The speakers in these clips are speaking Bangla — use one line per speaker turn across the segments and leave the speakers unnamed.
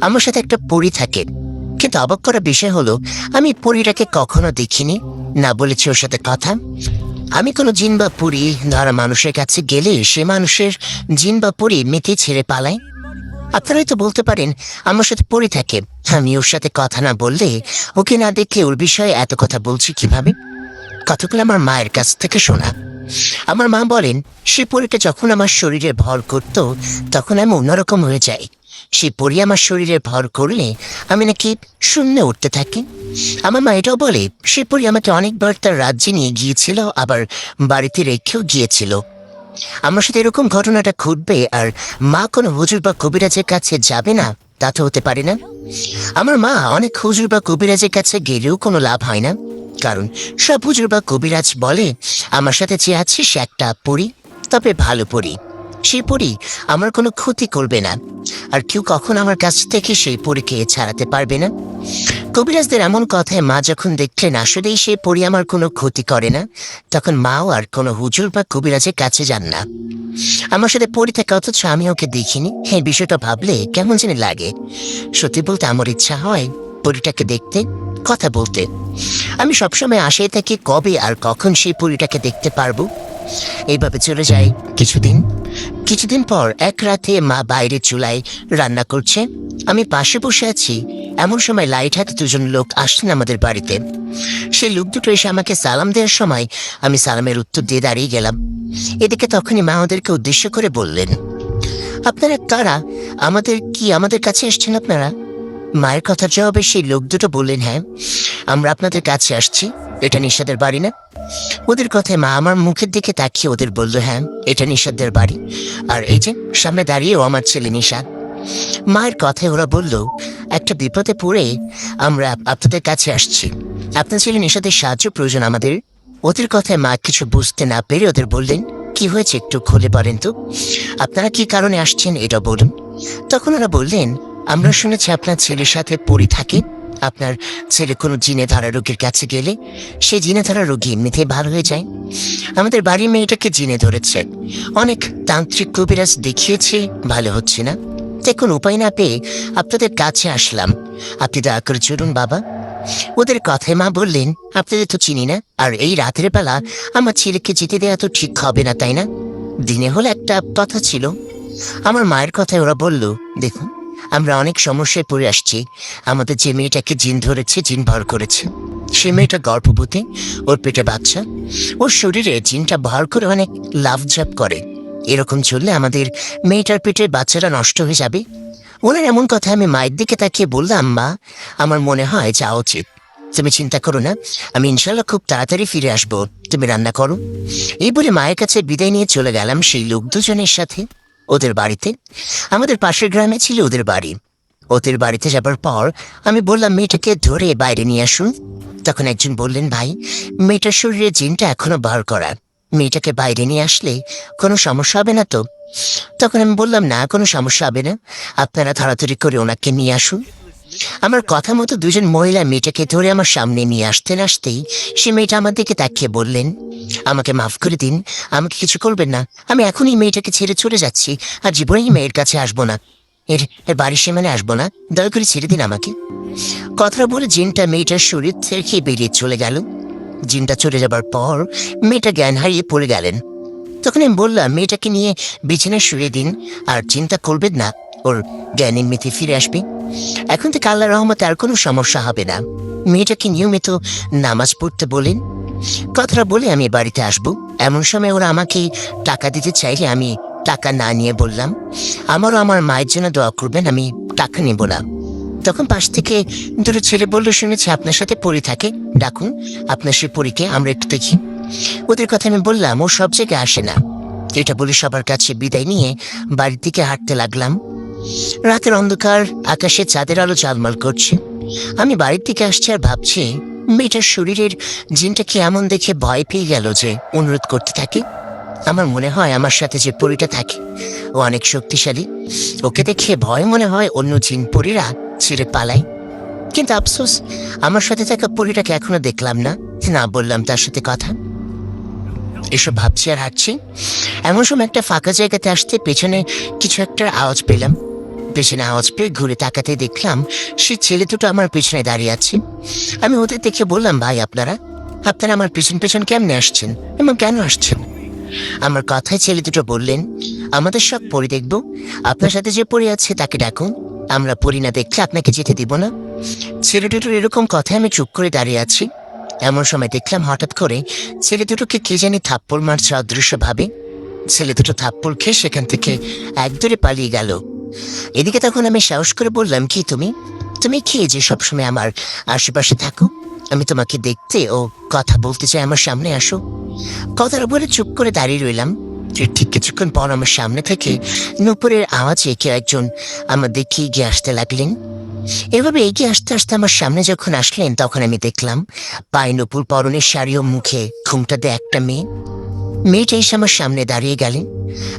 আমার সাথে একটা পরি থাকে। কিন্তু অবাক করা বিষয় হলো, আমি পরিটাকে কখনো দেখিনি, না বলেছি ওর সাথে কথা। আমি কোনো জিন বা পুরী, ধরা মানুষের কাছে গেলে সে মানুষের জিন বা পুরী মেতে ছেড়ে পালায়। আপনারাই তো বলতে পারেন, আমার সাথে পড়ে থাকে। আমি ওর সাথে কথা না বললে ওকে না দেখে ওর বিষয়ে এত কথা বলছি কীভাবে? কতগুলো আমার মায়ের কাছ থেকে শোনা। আমার মা বলেন, সে পরীটা যখন আমার শরীরে ভর করত, তখন আমি অন্যরকম হয়ে যাই। সে পরি আমার শরীরে ভর করলে আমি নাকি শূন্যে উঠতে থাকি। আমার মা এটাও বলে, সে পরি আমাকে অনেকবার তার রাজ্যে নিয়ে গিয়েছিল, আবার বাড়িতে রেখেও গিয়েছিল। আমার সাথে এরকম ঘটনাটা ঘটবে আর মা কোনো হুজুর বা কবিরাজের কাছে যাবে না, তা তো হতে পারে না। আমার মা অনেক হুজুর বা কবিরাজের কাছে গেলেও কোনো লাভ হয় না। কারণ সব হুজুর বা কবিরাজ বলে, আমার সাথে যে আছে সে একটা পড়ি তবে ভালো পড়ি সেই পড়ি আমার কোনো ক্ষতি করবে না। আর কেউ কখন আমার কাছ থেকে সেই পরীকে ছাড়াতে পারবে না। কবিরাজদের এমন কথায় মা যখন দেখলেন আসলেই সে পরি আমার কোনো ক্ষতি করে না, তখন মাও আর কোনো হুজুর বা কবিরাজের কাছে যান না। আমার সাথে পরি থাকে, অথচ আমি ওকে দেখিনি। হ্যাঁ বিষয়টা ভাবলে কেমন জানি লাগে। সত্যি বলতে আমার ইচ্ছা হয় পরিটাকে দেখতে, কথা বলতে। আমি সবসময় আশায় থাকি কবে আর কখন সেই পরিটাকে দেখতে পারব। এইভাবে চলে যায়। কিছুদিন কিছুদিন পর এক রাতে মা বাইরে চুলায় রান্না করছে। আমি পাশে বসে আছি। এমন সময় লাইট হাতে দুজন লোক আসছেন আমাদের বাড়িতে। সেই লোক দুটো এসে আমাকে সালাম দেওয়ার সময় আমি সালামের উত্তর দিয়ে দাঁড়িয়ে গেলাম। এদিকে তখনই মা ওদেরকে উদ্দেশ্য করে বললেন, আপনারা কারা? আমাদের কি আমাদের কাছে এসছেন আপনারা? মায়ের কথার জবাবে সেই লোক দুটো বললেন হ্যাঁ আমরা আপনাদের কাছে আসছি। এটা নিষাদের বাড়ি না? ওদের কথায় মা আমার মুখের দিকে তাকিয়ে ওদের বলল হ্যাঁ এটা নিষাদের বাড়ি। আর এই যে, সামনে দাঁড়িয়েও আমার ছেলে নিষাদ। মায়ের কথায় ওরা বলল, একটা বিপদে পড়ে আমরা আপনাদের কাছে আসছি। আপনার ছেলে নিষাদের সাহায্য প্রয়োজন আমাদের? ওদের কথায় মা কিছু বুঝতে না পেরে ওদের বললেন, কি হয়েছে একটু খুলে পারেন তো। আপনারা কি কারণে আসছেন, এটা বলুন। তখন ওরা বললেন আমরা শুনেছি আপনার ছেলের সাথে পড়ি থাকে। আপনার ছেলে কোনো জিনে ধারা রোগীর কাছে গেলে সে জিনে ধারা রোগী এমনিতে ভালো হয়ে যায়। আমাদের বাড়ির মেয়েটাকে জিনে ধরেছে। অনেক তান্ত্রিক কবিরাজ দেখিয়েছে, ভালো হচ্ছে না। দেখুন, উপায় না পেয়ে আপনাদের কাছে আসলাম। আপনি দয়া করে চলুন, বাবা। ওদের কথায় মা বললেন, আপনাদের তো চিনি না, আর এই রাতের বেলা আমার ছেলেকে যেতে দেওয়া তো ঠিক হবে না, তাই না? দিনে হলে একটা কথা ছিল। আমার মায়ের কথায় ওরা বলল, দেখুন আমরা অনেক সমস্যায় পড়ে আসছি। আমাদের যে মেয়েটাকে জিন ধরেছে, জিন ভর করেছে। সে মেয়েটা গর্ভবতী, ওর পেটে বাচ্চা। ওর শরীরে জিনটা ভর করে অনেক লাভঝাপ করে। এরকম চললে আমাদের মেয়েটার পেটের বাচ্চাটা নষ্ট হয়ে যাবে। ওনার এমন কথা আমি মায়ের দিকে তাকিয়ে বললাম, মা, আমার মনে হয় যাওয়া উচিত। তুমি চিন্তা করো না, আমি ইনশাল্লাহ খুব তাড়াতাড়ি ফিরে আসব। তুমি রান্না করো। এই বলে মায়ের কাছে বিদায় নিয়ে চলে গেলাম সেই লোক দুজনের সাথে। ওদের বাড়িতে। আমাদের পাশের গ্রামে ছিল ওদের বাড়ি। ওদের বাড়িতে যাবার পর আমি বললাম, মেয়েটাকে ধরে বাইরে নিয়ে আসুন। তখন একজন বললেন, ভাই, মেয়েটার শরীরে জিনটা এখনও বার করা। মেয়েটাকে বাইরে নিয়ে আসলে কোনো সমস্যা হবে না তো? তখন আমি বললাম, না, কোনো সমস্যা হবে না। আপনারা ধরাধরি করে ওনাকে নিয়ে আসুন। আমার কথা মতো দুজন মহিলা মেয়েটাকে ধরে আমার সামনে নিয়ে আসতে আসতেই সে মেয়েটা আমার দিকে তাকিয়ে বললেন, আমাকে মাফ করে দিন, আমাকে কিছু করবেন না। আমি এখনই মেয়েটাকে ছেড়ে চলে যাচ্ছি, আর জীবনেই মেয়ের কাছে আসব না। এর এর বাড়ির সীমানে আসব না। দয়া করে ছেড়ে দিন আমাকে। কথাটা বলে জিনটা মেয়েটার শরীর থেকে বেরিয়ে চলে গেল। জিনটা চলে যাবার পর মেয়েটা জ্ঞান হারিয়ে পড়ে গেলেন। তখন আমি বললাম, মেয়েটাকে নিয়ে বিছানায় শুয়ে দিন, আর চিন্তা করবেন না। ওর জ্ঞান এমনিতে ফিরে আসবে। এখন থেকে আল্লাহ রহমতে আর কোনো সমস্যা হবে না। মেয়েটাকে নিয়মিত নামাজ পড়তে বলেন। কথাটা বলে আমি বাড়িতে আসব। এমন সময় ওরা আমাকে টাকা দিতে চাইলে আমি টাকা না নিয়ে বললাম, আমারও আমার মায়ের জন্য দোয়া করবেন, আমি টাকা নেব না। তখন পাশ থেকে দুটো ছেলে বলল, শুনেছি আপনার সাথে পরি থাকে, ডাকুন, আপনার সে পরীকে আমরা একটু দেখি। ওদের কথা আমি বললাম, ও সব জায়গায় আসে না। এটা বলে সবার কাছে বিদায় নিয়ে বাড়ির দিকে হাঁটতে লাগলাম। রাতের অন্ধকার, আকাশে চাঁদের আলো ঝালমাল করছে। আমি বাড়ির দিকে আসছি আর ভাবছি, মেয়েটার শরীরের জিনটা কি এমন দেখে ভয় পেয়ে গেল যে অনুরোধ করতে থাকি। আমার মনে হয় আমার সাথে যে পরীটা থাকে, ও অনেক শক্তিশালী। ওকে দেখে ভয় মনে হয় অন্য জিন পরীরা ছিঁড়ে পালায়। কিন্তু আফসোস, আমার সাথে থাকা পরীটাকে এখনও দেখলাম না না বললাম তার সাথে কথা। এসব ভাবছি আর হাঁটছি। এমন সময় একটা ফাঁকা জায়গাতে আসতে পেছনে কিছু একটা আওয়াজ পেলাম। পেছনে আওয়াজ পেয়ে ঘুরে তাকাতে দেখলাম সে ছেলে দুটো আমার পেছনে দাঁড়িয়ে আছে। আমি ওদের দেখে বললাম, ভাই, আপনারা? আপনারা আমার পেছন পেছন কেমনে আসছেন? এবং কেন আসছেন? আমার কথায় ছেলে দুটো বললেন, আমাদের সব পরি দেখব। আপনার সাথে যে পরি আছে তাকে ডাকুন। আমরা পরি না দেখলে আপনাকে যেতে দিব না। ছেলে দুটোর এরকম কথায় আমি চুপ করে দাঁড়িয়ে আছি। এমন সময় দেখলাম হঠাৎ করে ছেলে দুটোকে কে জানি থাপ্পড় মারছে অদৃশ্যভাবে। ছেলে দুটো থাপ্পড় খেয়ে সেখান থেকে একদরে পালিয়ে গেল। এদিকে তখন আমি সাহস করে বললাম, কি তুমি? তুমি কি যে সবসময় আমার আশেপাশে থাকো? আমি তোমাকে দেখতে ও কথা বলতে চাই, আমার সামনে আসো। কথার বলে চুপ করে দাঁড়িয়ে রইলাম। ঠিক কিছুক্ষণ পর আমার সামনে থেকে নুপুরের আওয়াজে কেউ একজন আমার দেখে এগিয়ে আসতে লাগলেন। এভাবে এগিয়ে আসতে আসতে আমার সামনে যখন আসলেন, তখন আমি দেখলাম, পায়ে নুপুর পরনের শাড়ি ও মুখে ঘুমটা দেয় একটা মেয়ে। মেয়েটা এসে আমার সামনে দাঁড়িয়ে গেলেন।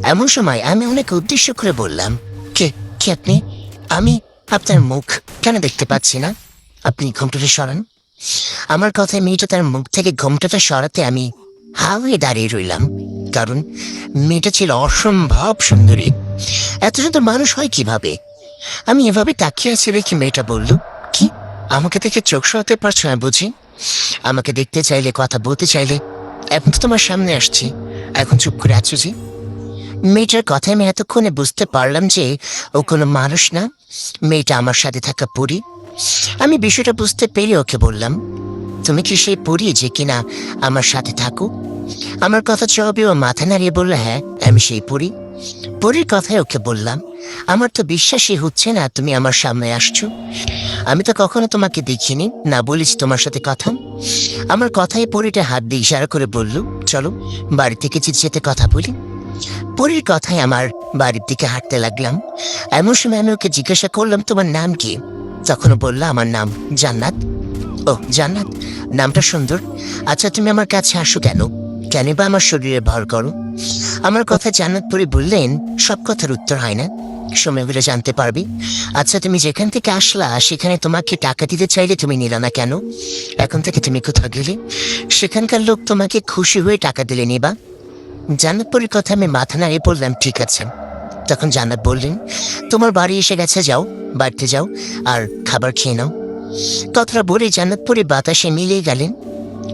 এমন সময় আমি অনেক উদ্দেশ্য করে বললাম কে আপনি আমি আপনার মুখ কেন দেখতে পাচ্ছি না? আপনি ঘুমটাটা সরান। আমার কথায় মেয়েটা তার মুখ থেকে ঘুমটাটা সরাতে আমি হা হয়ে দাঁড়িয়ে রইলাম, কারণ মেয়েটা ছিল অসম্ভব সুন্দরী। এত সুন্দর মানুষ হয় কীভাবে? আমি এভাবে তাকিয়ে আছি রেখে মেয়েটা বলল, কি? আমাকে দেখে চোখ সরাতে পারছ না বুঝি? আমাকে দেখতে চাইলে, কথা বলতে চাইলে, এখন তো তোমার সামনে আসছি। এখন চুপ করে আছো যে? মেয়েটার কথায় আমি এতক্ষণে বুঝতে পারলাম যে ও কোনো মানুষ না। মেয়েটা আমার সাথে থাকা পরি। আমি বিষয়টা বুঝতে পেরে ওকে বললাম, তুমি কি সেই পরি যে কিনা আমার সাথে থাকো? আমার কথা জবাবে ও মাথা নাড়িয়ে বলল হ্যাঁ আমি সেই পরি। পরির কথায় ওকে বললাম, আমার তো বিশ্বাসই হচ্ছে না তুমি আমার সামনে আসছো। আমি তো কখনো তোমাকে দেখিনি, না বলেছি তোমার সাথে কথা। আমার কথায় পরিটা হাত দিয়ে ইশারা করে বলল, চলো, বাড়ি থেকে যেতে কথা বলি। পরির কথায় আমার বাড়ির দিকে হাঁটতে লাগলাম। এমন সময় আমি ওকে জিজ্ঞাসা করলাম, তোমার নাম কি? তখনও বলল, আমার নাম জান্নাত। ও জান্নাত, নামটা সুন্দর। আচ্ছা তুমি আমার কাছে আসো কেন? কেন বা আমার শরীরে ভর করো? আমার কথা জান্নাত পরি বললেন, সব কথার উত্তর হয় না। সময় হলে জানতে পারবি। আচ্ছা তুমি যেখান থেকে আসলা, সেখানে তোমাকে টাকা দিতে চাইলে তুমি নিলা না কেন? এখন থেকে তুমি কোথাও গেলে, সেখানকার লোক তোমাকে খুশি হয়ে টাকা দিলে নিবা। জান্নাত পরির কথা আমি মাথা নাড়িয়ে বললাম, ঠিক আছে। তখন জান্নাত বললেন, তোমার বাড়ি এসে গেছে, যাও, বাড়িতে যাও আর খাবার খেয়ে নাও। কথাটা বলে জান্নাত পরি বাতাসে মিলিয়ে গেলেন।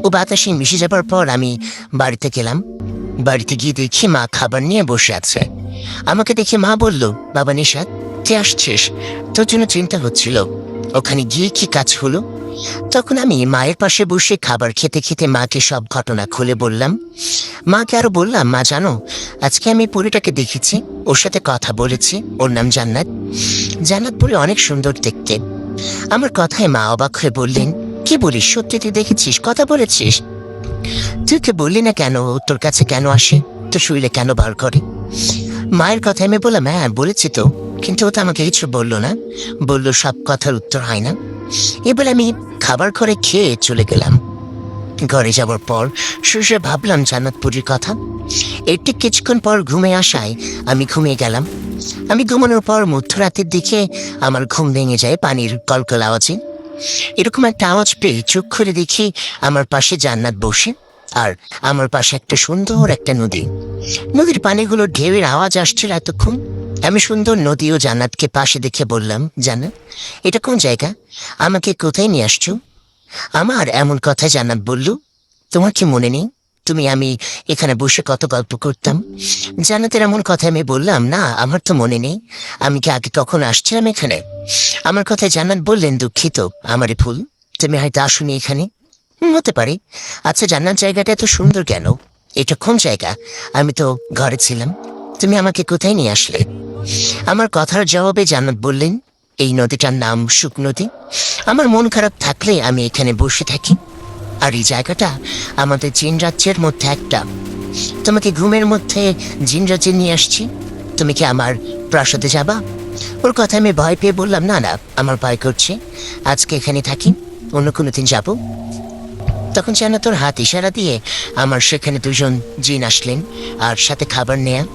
ও বাতাসে মিশে যাবার পর আমি বাড়িতে গেলাম। বাড়িতে গিয়ে দেখি মা খাবার নিয়ে বসে আছে। আমাকে দেখে মা বলল, বাবা নিশাদ তুই আসছিস? তোর জন্য চিন্তা হচ্ছিল। ওখানে গিয়ে কি কাজ হলো? তখন আমি মায়ের পাশে বসে খাবার খেতে খেতে মাকে সব ঘটনা খুলে বললাম। মাকে আরও বললাম, মা, জানো, আজকে আমি পুরীটাকে দেখেছি। ওর সাথে কথা বলেছি। ওর নাম জান্নাত। জান্নাত পুরী অনেক সুন্দর দেখতে। আমার কথায় মা অবাক হয়ে বললেন, কি বলিস? সত্যি তুই দেখেছিস? কথা বলেছিস? তুই কে বললি না কেন? তোর কাছে কেন আসে? তো শুইলে কেন বার করে? মায়ের কথা আমি বললাম হ্যাঁ বলেছি তো। কিন্তু ও তো আমাকে কিছু বলল না। বলল, সব কথার উত্তর হয় না। এবার আমি খাবার করে খেয়ে চলে গেলাম। ঘরে যাবার পর শুষে ভাবলাম, জান্নাতপুরীর কথা। এর ঠিক কিছুক্ষণ পর ঘুমে আসায় আমি ঘুমিয়ে গেলাম। আমি ঘুমানোর পর মধ্যরাতের দিকে আমার ঘুম ভেঙে যায় পানির কলকল আওয়াজে। এরকম একটা আওয়াজ পেয়ে চোখ খুলে দেখি আমার পাশে জান্নাত বসে আর আমার পাশে একটা সুন্দর একটা নদী। নদীর পানিগুলো ঢেউয়ের আওয়াজ আসছিল এতক্ষণ। আমি সুন্দর নদী ও জান্নাতকে পাশে দেখে বললাম জান্নাত এটা কোন জায়গা? আমাকে কোথায় নিয়ে আসছো? আমার এমন কথা জান্নাত বলল, তোমার কি মনে নেই? তুমি, আমি এখানে বসে কত গল্প করতাম? জান্নাতের এমন কথা আমি বললাম, না, আমার তো মনে নেই। আমি কি আগে কখন আসছিলাম এখানে? আমার কথায় জান্নাত বললেন, দুঃখিত আমারই ভুল। তুমি হয়তো আসুনি এখানে? হতে পারে। আচ্ছা জান্নাত জায়গাটা এত সুন্দর কেন? এটা কোন জায়গা? আমি তো ঘরে ছিলাম। তুমি আমাকে কোথায় নিয়ে আসলে? আমার কথার জবাবে জান্নাত বললেন, এই নদীটার নাম সুখ নদী। আমার মন খারাপ থাকলে আমি এখানে বসে থাকি। আর এই জায়গাটা আমাদের জিন রাজ্যের মধ্যে একটা। তোমাকে ঘুমের মধ্যে জিন রাজ্যে নিয়ে আসছি। তুমি কি আমার প্রাসাদে যাবা? ওর কথা আমি ভয় পেয়ে বললাম, না না, আমার ভয় করছে। আজকে এখানে থাকি, অন্য কোনো দিন যাব। তখন যেন তোর হাত ইশারা দিয়ে আমার সেখানে দুজন জিন আসলেন, আর সাথে খাবার নেয়া।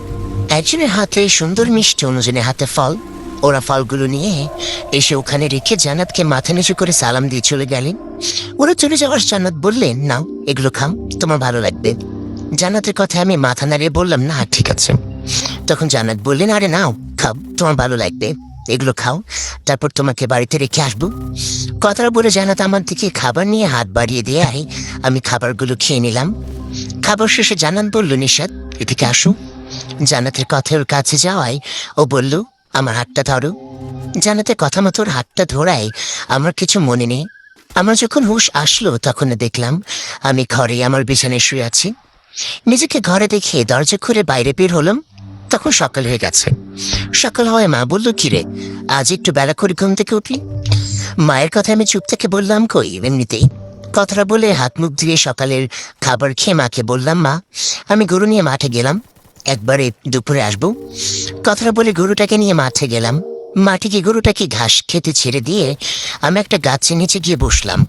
একজনের হাতে সুন্দর মিষ্টি, অন্যজনের হাতে ফল। ওরা ফলগুলো নিয়ে এসে ওখানে রেখে জান্নাতকে মাথা নিচু করে সালাম দিয়ে চলে গেলেন। ওরা চলে যাওয়ার জান্নাত বললেন, নাও, এগুলো খাও, তোমার ভালো লাগবে। জান্নাতের কথা আমি মাথা নাড়িয়ে বললাম, না, ঠিক আছে। তখন জান্নাত বললেন, আরে, নাও, খাও, তোমার ভালো লাগবে। এগুলো খাও, তারপর তোমাকে বাড়িতে রেখে আসব। কথাটা বলে জানাত আমার দিকে খাবার নিয়ে হাত বাড়িয়ে দিয়ে আমি খাবারগুলো খেয়ে নিলাম। খাবার শেষে জানান বলল নিশাদ এদিকে আসো। জানাতের কথা ওর কাছে যাওয়ায় ও বলল, আমার হাতটা ধরো। জানাতে কথা মতো ওর হাতটা ধরায় আমার কিছু মনে নেই। আমার যখন হুশ আসলো, তখন দেখলাম আমি ঘরে আমার বিছানায় শুয়ে আছি। নিজেকে ঘরে দেখে দরজা খুলে বাইরে বের হলাম, তখন সকাল হয়ে গেছে। সকাল হওয়ায় মা বলল কিরে আজ একটু বেলা করে ঘুম থেকে উঠলি? মায়ের কথা আমি চুপ থেকে বললাম, কই, এমনিতেই? কথাটা বলে হাত মুখ ধুয়ে সকালের খাবার খেয়ে মাকে বললাম, মা, আমি গরু নিয়ে মাঠে গেলাম। একবারে দুপুরে আসব। কথাটা বলে গরুটাকে নিয়ে মাঠে গেলাম। মাঠে গিয়ে গরুটাকে ঘাস খেতে ছেড়ে দিয়ে আমি একটা গাছের নিচে গিয়ে বসলাম।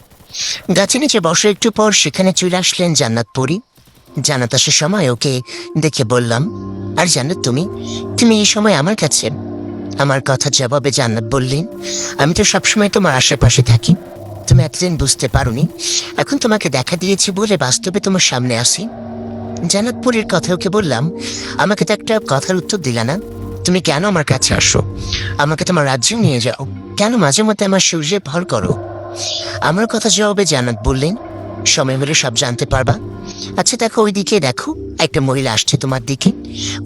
গাছের নিচে বসে একটু পর সেখানে চলে আসলেন জান্নাত পরি। জান্নাত আসার সময় ওকে দেখে বললাম, আর জান্নাত, তুমি তুমি এই সময় আমার কাছে? আমার কথার জবাবে জান্নাত বললেন, আমি তো সবসময় তোমার আশেপাশে থাকি। তুমি এতদিন বুঝতে পারোনি। এখন তোমাকে দেখা দিয়েছি বলে বাস্তবে তোমার সামনে আসি জান্নাতপুরের কথা ওকে বললাম? আমাকে তো একটা কথার উত্তর দিলা না। তুমি কেন আমার কাছে আসো? আমাকে তোমার রাজ্যে নিয়ে যাও। কেন মাঝে মধ্যে আমার সূর্যে ভর করো? আমার কথা জবাবে জান্নাত বললেন। সময় হলে সব জানতে পারবা। আচ্ছা দেখো ওই দিকে দেখো। একটা মহিলা আসছে তোমার দিকে।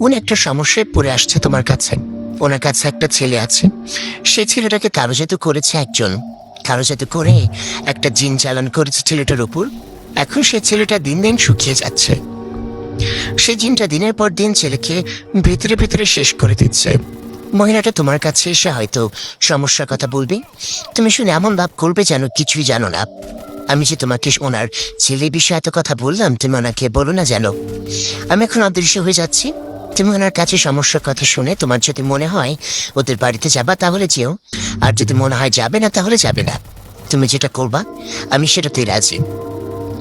উনি একটা সমস্যায় পড়ে আসছে তোমার কাছে। ওনার কাছে একটা ছেলে আছে। সেই ছেলেটাকে কারও যেতে করেছে একজন। যেতে করে একটা জিন চালান করেছে ছেলেটার উপর, এখন সে ছেলেটা দিন দিন শুকিয়ে যাচ্ছে। সে জিনটা দিনের পর দিন ছেলেকে ভিতরে ভিতরে শেষ করে দিচ্ছে। মহিলাটা তোমার কাছে এসে হয়তো সমস্যার কথা বলবে। তুমি শুনে এমন ভাব করবে যেন কিছুই জানো না। আমি যে তোমাকে ওনার ছেলে বিষয়ে এত কথা বললাম, তুমি ওনাকে বলো না যেন। আমি এখন অদৃশ্য হয়ে যাচ্ছি। তুমি ওনার কাছে সমস্যার কথা শুনে তোমার যদি মনে হয় ওদের বাড়িতে যাবা তাহলে যেও। আর যদি মনে হয় যাবে না, তাহলে যাবে না। তুমি যেটা করবা, আমি সেটাতেই রাজি।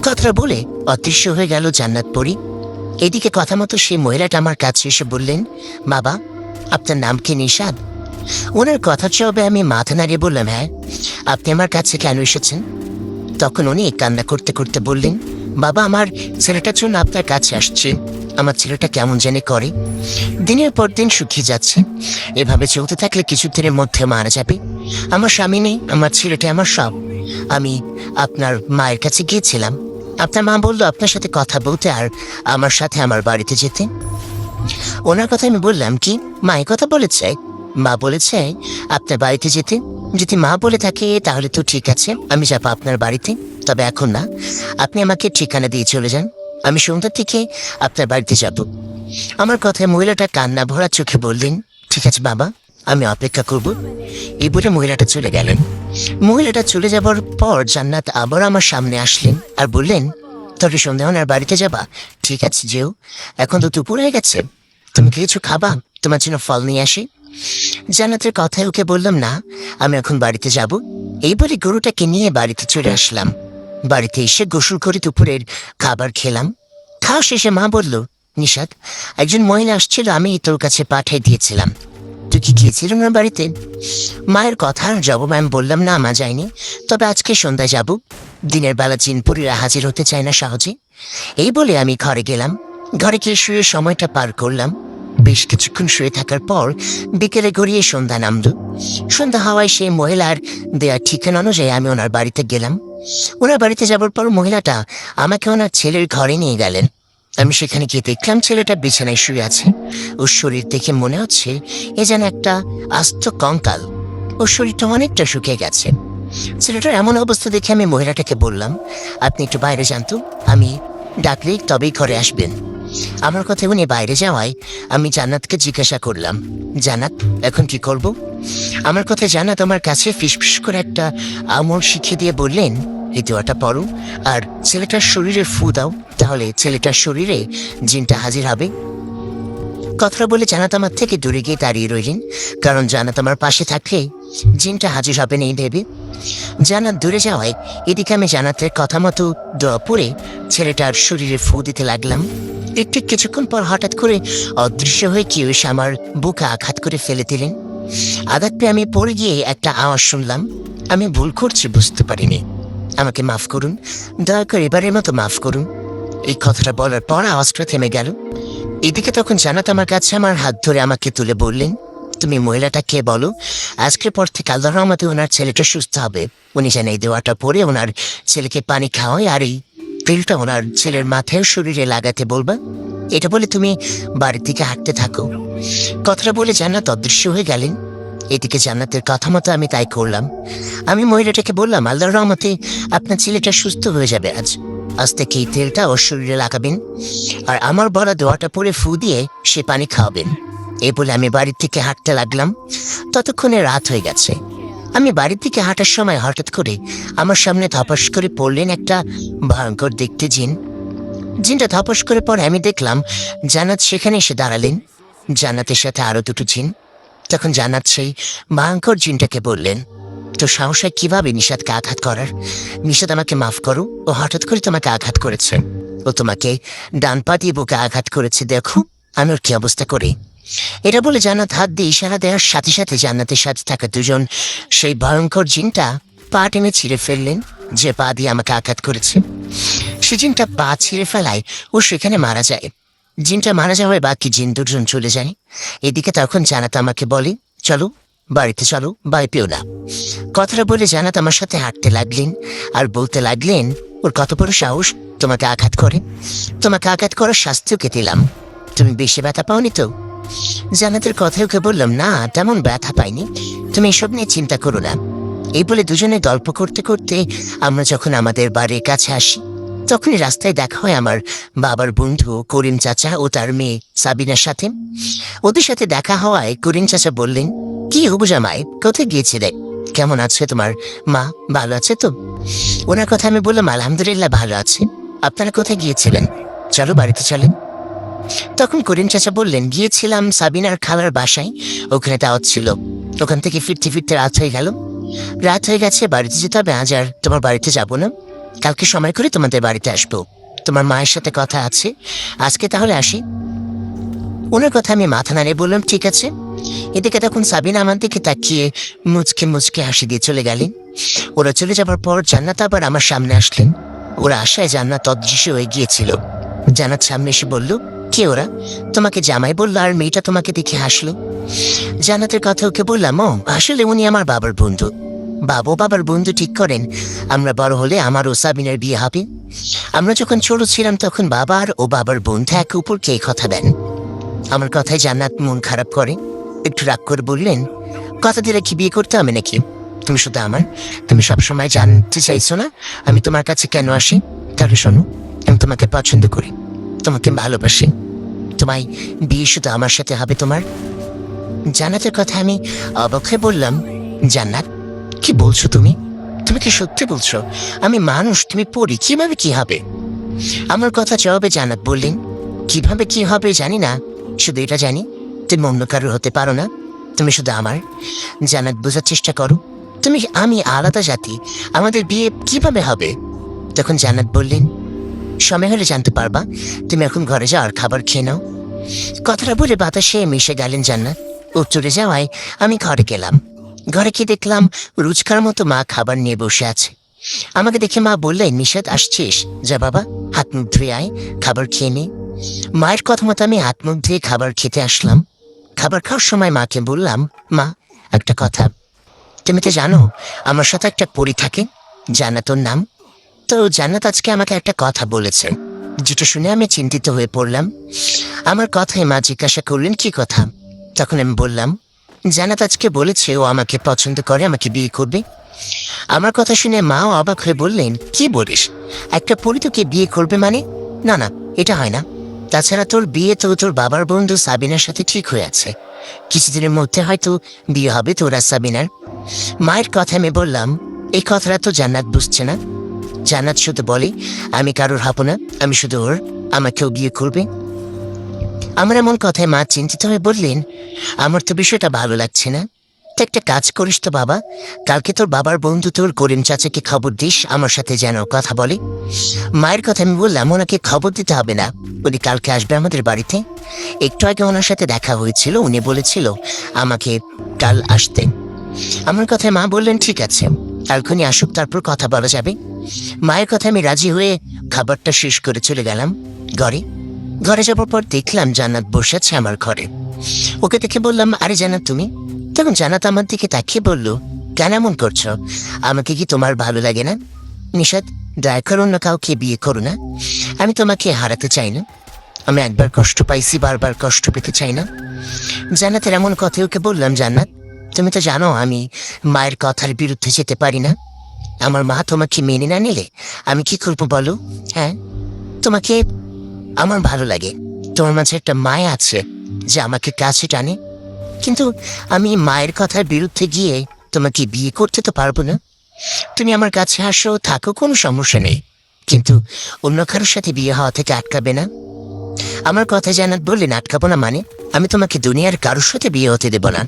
কথাটা বলে অদৃশ্য হয়ে গেল জান্নাত পরি। এদিকে কথা মতো সেই মহিলাটা আমার কাছে এসে বললেন, বাবা, আপনার নাম কি নিষাদ ওনার কথা জবাবে আমি মাথা নাড়িয়ে বললাম হ্যাঁ আপনি আমার কাছে কেন এসেছেন? তখন উনি কান্না করতে করতে বললেন বাবা, আমার ছেলেটার জন্য আপনার কাছে আসছে। আমার ছেলেটা কেমন জানি করে। দিনের পর দিন শুকিয়ে যাচ্ছে। এভাবে চলতে থাকলে কিছুদিনের মধ্যে মারা যাবে। আমার স্বামী নেই, আমার ছেলেটা আমার সব। আমি আপনার মায়ের কাছে গিয়েছিলাম। আপনার মা বলল, আপনার সাথে কথা বলতে আর আমার সাথে আমার বাড়িতে যেতে। ওনার কথা আমি বললাম, কি? মায়ের কথা বলেছে? মা বলেছে, আপনার বাড়িতে যেতে, যদি মা বলে থাকে, তাহলে তো ঠিক আছে, আমি যাব আপনার বাড়িতে। তবে এখন না, আপনি আমাকে ঠিকানা দিয়ে চলে যান। আমি সন্ধ্যার থেকে আপনার বাড়িতে যাব। আমার কথায় মহিলাটা কান্না ভরা চোখে বললেন, ঠিক আছে বাবা, আমি অপেক্ষা করব। এই বলে মহিলাটা চলে গেলেন। মহিলাটা চলে যাবার পর জান্নাত আবার আমার সামনে আসলেন আর বললেন তবে সন্ধ্যা ওনার বাড়িতে যাবা? ঠিক আছে, যেও। এখন তো দুপুর হয়ে গেছে। তুমি কিছু খাবা? তোমার জন্য ফল নিয়ে আসি? জান্নাতের কথায় ওকে বললাম, না, আমি এখন বাড়িতে যাব। এই বলে গরুটাকে নিয়ে বাড়িতে চলে আসলাম। বাড়িতে এসে গোসল করে দুপুরের খাবার খেলাম। খাওয়া শেষে মা বলল নিষাদ একজন মহিলা আসছিল, আমি তোর কাছে পাঠিয়ে দিয়েছিলাম। তুই কি গিয়েছিল না বাড়িতে? মায়ের কথা জবাব ম্যাম বললাম, না, মা যায়নি। তবে আজকে সন্ধ্যায় যাব। দিনের বেলা চিনপুরীরা হাজির হতে চায় না সহজে। এই বলে আমি ঘরে গেলাম। ঘরে গিয়ে শুয়ে সময়টা পার করলাম। বেশ কিছুক্ষণ শুয়ে থাকার পর বিকেলে গড়িয়ে সন্ধ্যা নামল। সন্ধ্যা হওয়ায় সেই মহিলার দেয়া ঠিকানা অনুযায়ী আমি ওনার বাড়িতে গেলাম। ওনার বাড়িতে যাবার পর মহিলাটা আমাকে ওনার ছেলের ঘরে নিয়ে গেলেন। আমি সেখানে গিয়ে দেখলাম ছেলেটা বিছানায় শুয়ে আছে। ওর শরীর দেখে মনে হচ্ছে এ যেন একটা আস্ত কঙ্কাল। ওর শরীরটা অনেকটা শুকিয়ে গেছে। ছেলেটার এমন অবস্থা দেখে আমি মহিলাটাকে বললাম, আপনি একটু বাইরে যান তো। আমি ডাকলেই তবেই ঘরে আসবেন। আমার কথা উনি বাইরে যাওয়ায় আমি জান্নাতকে জিজ্ঞাসা করলাম, জান্নাত, এখন কি করব? আমার কথা জান্নাত আমার কাছে ফিসফিস করে একটা আমল শিখিয়ে দিয়ে বললেন, এই দোয়াটা পড়ো, আর ছেলেটার শরীরে ফু দাও, তাহলে ছেলেটার শরীরে জিনটা হাজির হবে। কথাটা বলে জানাত আমার থেকে দূরে গিয়ে দাঁড়িয়ে রইলেন, কারণ জানাত আমার পাশে থাকলে জিনটা হাজির হবে নেই ভেবে জানাত দূরে যাওয়ায় এদিকে আমি জানাতের কথা মতো দোয়া পড়ে ছেলেটার শরীরে ফু দিতে লাগলাম। একটু কিছুক্ষণ পর হঠাৎ করে অদৃশ্য হয়ে কেউ এসে আমার বুকে আঘাত করে ফেলে দিলেন। আঘাত আমি পড়ে গিয়ে একটা আওয়াজ শুনলাম। আমি ভুল করছি বুঝতে পারিনি। আমাকে মাফ করুন। দয়া করে এবারের মতো মাফ করুন। এই কথাটা বলার পর আওয়াজটা থেমে গেল। এদিকে তখন জানাত আমার কাছে আমার হাত ধরে আমাকে তুলে বললেন তুমি মহিলাটা কে বলো? আজকের পর থেকে আল্লাহ রহমতে ওনার ছেলেটা সুস্থ হবে। উনি যেন এই দেওয়াটা পরে ওনার ছেলেকে পানি খাওয়ায় আর এই তেলটা ওনার ছেলের মাথায় শরীরে লাগাতে বলবা। এটা বলে তুমি বাড়ির দিকে হাঁটতে থাকো। কথাটা বলে জান্নাত অদৃশ্য হয়ে গেলেন। এদিকে জান্নাতের কথা মতো আমি তাই করলাম। আমি মহিলাটাকে বললাম, আল্লাহর রহমতে আপনার ছেলেটা সুস্থ হয়ে যাবে আজ। আজ থেকে এই তেলটা ওর শরীরে লাগাবেন। আর আমার বলা দোয়াটা পরে ফু দিয়ে সে পানি খাওয়াবেন। এই বলে আমি বাড়ির থেকে হাঁটতে লাগলাম। ততক্ষণে রাত হয়ে গেছে। আমি বাড়ির থেকে হাঁটার সময় হঠাৎ করে আমার সামনে ধপাস করে পড়লেন একটা ভয়ঙ্কর দেখতে জিন। জিনটা ধপাস করে পরে আমি দেখলাম জানাত সেখানে এসে দাঁড়ালেন। জান্নাতের সাথে আরও দুটো জিন। তখন জানাত সেই ভয়ঙ্কর জিনটাকে বললেন, তো সাহসায় কীভাবে নিষাদকে আঘাত করার? নিষাদ আমাকে মাফ করো। ও হঠাৎ করে তোমাকে আঘাত করেছে। ও তোমাকে ডান পা দিয়ে বুকে আঘাত করেছে। দেখো, আমি ওর কি অবস্থা করি এটা বলে জান্নাত হাত দিয়ে ইশারা দেওয়ার সাথে সাথে জান্নাতের সাথে থাকা দুজন সেই ভয়ঙ্কর জিনটা পা টেনে ছিঁড়ে ফেললেন, যে পা দিয়ে আমাকে আঘাত করেছে। সে জিনটা পা ছিঁড়ে ফেলায় ও সেখানে মারা যায়। জিনটা মারা যাওয়ায় বাকি জিন দুজন চলে যায়। এদিকে তখন জানাত আমাকে বলে, চলো, বাড়িতে চলো বাড়ি পেও না। কথাটা বলে জানাত আমার সাথে হাঁটতে লাগলেন আর বলতে লাগলেন, ওর কত বড় সাহস, তোমাকে আঘাত করে। তোমাকে আঘাত করার শাস্তিও দিলাম। তুমি বেশি ব্যথা পাওনি তো? জানাতের কথায় ওকে বললাম, না, তেমন ব্যথা পাইনি। তুমি এসব নিয়ে চিন্তা করো না। এই বলে দুজনে গল্প করতে করতে আমরা যখন আমাদের বাড়ির কাছে আসি, তখনই রাস্তায় দেখা হয় আমার বাবার বন্ধু, করিম চাচা ও তার মেয়ে সাবিনার সাথে। ওদের সাথে দেখা হওয়ায় করিম চাচা বললেন, কি হবু জামাই, কোথায় গিয়েছিলে? কেমন আছে তোমার মা? ভালো আছে তো? ওনার কথা আমি বললাম, আলহামদুলিল্লাহ, ভালো আছে। আপনারা কোথায় গিয়েছিলেন? চলো, বাড়িতে চলেন। তখন করিম চাচা বললেন, গিয়েছিলাম সাবিনার খালার বাসায়। ওখানে দাওয়াত ছিল। ওখান থেকে ফিরতে ফিরতে রাত হয়ে গেল। রাত হয়ে গেছে, বাড়িতে যেতে হবে। আজ আর তোমার বাড়িতে যাব না। কালকে সময় করে তোমাদের বাড়িতে আসব। তোমার মায়ের সাথে কথা আছে। আজকে তাহলে আসি। ওনার কথা আমি মাথা নাড়িয়ে বললাম, ঠিক আছে। এদিকে তখন সাবিনা আমার দিকে তাকিয়ে মুচকে মুচকে হাসি দিয়ে চলে গেলেন। ওরা চলে যাবার পর জান্নাত আবার আমার সামনে আসলেন। ওরা আশায় জান্নাত অদৃশ্য হয়ে গিয়েছিল। জান্নাত সামনে এসে বলল কে ওরা? তোমাকে জামাই বলল আর মেয়েটা তোমাকে দেখে হাসলো। জান্নাতের কথা ওকে বললাম, ও, আসলে উনি আমার বাবার বন্ধু। বাবু বাবার বন্ধু ঠিক করেন। আমরা বড় হলে আমার ও সাবিনের বিয়ে হবে। আমরা যখন ছোট ছিলাম তখন বাবার ও বাবার বন্ধু এক উপরকে এই কথা দেন। আমার কথায় জান্নাত মন খারাপ করে। একটু রাগ করে বললেন, কথা দিলে কি বিয়ে করতে হবে নাকি? তুমি শুধু আমার? তুমি সবসময় জানতে চাইছো না? আমি তোমার কাছে কেন আসি? তাহলে শোনো, আমি তোমাকে পছন্দ করি। তোমাকে ভালোবাসি। তোমায় বিয়ে শুধু আমার সাথে হবে তোমার? জান্নাতের কথা আমি অবাক হয়ে বললাম। জান্নাত, কি বলছো তুমি? তুমি কি সত্যি বলছো? আমি মানুষ, তুমি পড়ি কীভাবে কি হবে? আমার কথা জবাবে জান্নাত বললেন, কীভাবে কি হবে জানি না। শুধু এটা জানি, তুমি অন্য কারোর হতে পারো না। তুমি শুধু আমার। জানাত বোঝার চেষ্টা করো। তুমি, আমি আলাদা জাতি। আমাদের বিয়ে কীভাবে হবে? তখন জান্নাত বললেন সময় হলে জানতে পারবা। তুমি এখন ঘরে যাও আর খাবার খেয়ে নাও। কথাটা বলে বাতাসে মিশে গেলেন জান্নাত। উত্তরে যাওয়ায় আমি ঘরে গেলাম। ঘরে গিয়ে দেখলাম? রুচকার মতো মা খাবার নিয়ে বসে আছে। আমাকে দেখে মা বললেন নিষেধ আসছিস? যা বাবা, হাত মুখ ধুয়ে আয়, খাবার খেয়ে নে। মায়ের কথা মতো আমি হাত মুখ ধুয়ে খাবার খেতে আসলাম। খাবার খাওয়ার সময় মাকে বললাম, মা, একটা কথা। তুমি তো জানো, আমার সাথে একটা পরি থাকে। জানা তোর নাম তো জান্নাত আজকে আমাকে একটা কথা বলেছে যেটা শুনে আমি চিন্তিত হয়ে পড়লাম। আমার কথায় মা জিজ্ঞাসা করলেন, কি কথা? তখন আমি বললাম, জান্নাত আজকে বলেছে, ও আমাকে পছন্দ করে, আমাকে বিয়ে করবে। আমার কথা শুনে মাও অবাক হয়ে বললেন, কি বলিস? একটা পরি তোকে বিয়ে করবে মানে? না না, এটা হয় না। তাছাড়া তোর বিয়ে তো তোর বাবার বন্ধু সাবিনার সাথে ঠিক হয়ে আছে। কিছুদিনের মধ্যে হয়তো বিয়ে হবে তোর আর সাবিনার। মায়ের কথা আমি বললাম, এই কথাটা তো জান্নাত বুঝছে না। জান্নাত শুধু বলে আমি কারোর হব না, আমি শুধু ওর, আমাকেও বিয়ে করবে। আমার এমন কথায় মা চিন্তিত হয়ে বললেন, আমার তো বিষয়টা ভালো লাগছে না। তো একটা কাজ করিস তো বাবা, কালকে তোর বাবার বন্ধু তোর করিম চাচাকে খবর দিস, আমার সাথে যেন কথা বলে। মায়ের কথা আমি বললাম, ওনাকে খবর দিতে হবে না। উনি কালকে আসবে আমাদের বাড়িতে। একটু আগে ওনার সাথে দেখা হয়েছিল, উনি বলেছিল আমাকে কাল আসতে। আমার কথায় মা বললেন, ঠিক আছে। কালখনই আসুক, তারপর কথা বলা যাবে। মায়ের কথা আমি রাজি হয়ে খাবারটা শেষ করে চলে গেলাম ঘরে। ঘরে যাবার পর দেখলাম জান্নাত বসে আছে আমার ঘরে। ওকে দেখে বললাম, আরে জান্নাত, তুমি? তখন জান্নাত আমার দিকে তাকিয়ে বলল, কেন এমন করছ? আমাকে কি তোমার ভালো লাগে না? নিষাদ, দয়া করো অন্য কাউকে বিয়ে করো না। আমি তোমাকে হারাতে চাই না। আমি একবার কষ্ট পাইছি, বারবার কষ্ট পেতে চাই না। জান্নাতের এমন কথা ওকে বললাম, জান্নাত তুমি তো জানো, আমি মায়ের কথার বিরুদ্ধে যেতে পারি না। আমার মা তোমাকে মেনে না নিলে আমি কি করব বলো? হ্যাঁ তোমাকে আমার ভালো লাগে। তোমার মাঝে একটা মায়া আছে যে আমাকে কাছে টানে। কিন্তু আমি মায়ের কথার বিরুদ্ধে গিয়ে তোমাকে বিয়ে করতে তো পারব না। তুমি আমার কাছে আসো, থাকো, কোনো সমস্যা নেই। কিন্তু অন্য কারোর সাথে বিয়ে হওয়া থেকে আটকাবে না। আমার কথা জানাত বললেন আটকাবো না মানে আমি তোমাকে দুনিয়ার কারোর সাথে বিয়ে হতে দেবো না।